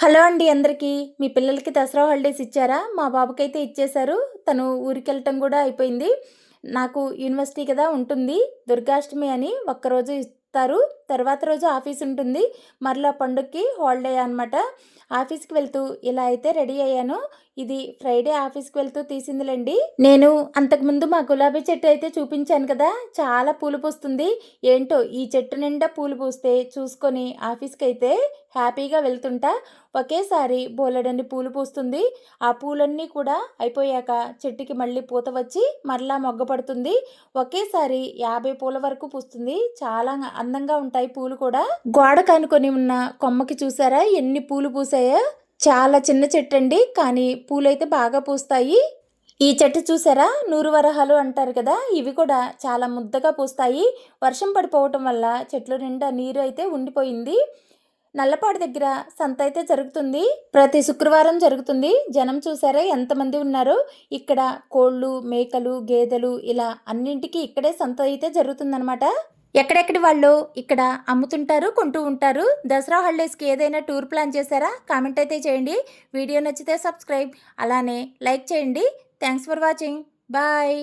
Hello అండి అందరికీ. మీ పిల్లలకి దసరా హాలిడేస్ ఇచ్చారా? మా బాబుకైతే ఇచ్చేశారు. తను ఊరికి వెళ్ళటం కూడా అయిపోయింది. నాకు యూనివర్సిటీ కదా ఉంటుంది. దుర్గాష్టమి అని ఒక్కరోజు ఇస్తారు తర్వాత రోజు ఆఫీస్ ఉంటుంది. మరలా పండుగకి హాలిడే అనమాట ఆఫీస్కి వెళ్తూ ఇలా అయితే రెడీ అయ్యాను. ఇది ఫ్రైడే ఆఫీస్కి వెళ్తూ తీసిందిలేండి. నేను అంతకుముందు మా గులాబీ చెట్టు అయితే చూపించాను కదా చాలా పూలు పూస్తుంది. ఏంటో ఈ చెట్టు నిండా పూలు పూస్తే చూసుకొని ఆఫీస్కి అయితే హ్యాపీగా వెళ్తుంటా. ఒకేసారి బోలెడన్ని పూలు పూస్తుంది. ఆ పూలన్నీ కూడా అయిపోయాక చెట్టుకి మళ్ళీ పూత వచ్చి మరలా మొగ్గ పడుతుంది. ఒకేసారి యాభై పూల వరకు పూస్తుంది. చాలా అందంగా ఉంటాయి పూలు కూడా. గోడ కానుకొని ఉన్న కొమ్మకి చూసారా? ఎన్ని పూలు పూసాయో? చాలా చిన్న చెట్టు అండి కానీ పూలైతే బాగా పూస్తాయి. ఈ చెట్టు చూసారా? నూరు వరహాలు అంటారు కదా ఇవి కూడా చాలా ముద్దగా పూస్తాయి. వర్షం పడిపోవటం వల్ల చెట్లు నిండా నీరు అయితే ఉండిపోయింది. నల్లపాడు దగ్గర సంత అయితే జరుగుతుంది. ప్రతి శుక్రవారం జరుగుతుంది. జనం చూసారా? ఎంతమంది ఉన్నారు? ఇక్కడ కోళ్ళు మేకలు గేదెలు ఇలా అన్నింటికి ఇక్కడే సంత అయితే జరుగుతుందనమాట ఎక్కడెక్కడి వాళ్ళు ఇక్కడ అమ్ముతుంటారు కొంటూ ఉంటారు? దసరా హాలిడేస్కి ఏదైనా టూర్ ప్లాన్ చేశారా? కామెంట్ అయితే చేయండి. వీడియో నచ్చితే సబ్స్క్రైబ్ అలానే లైక్ చేయండి. Thanks for watching bye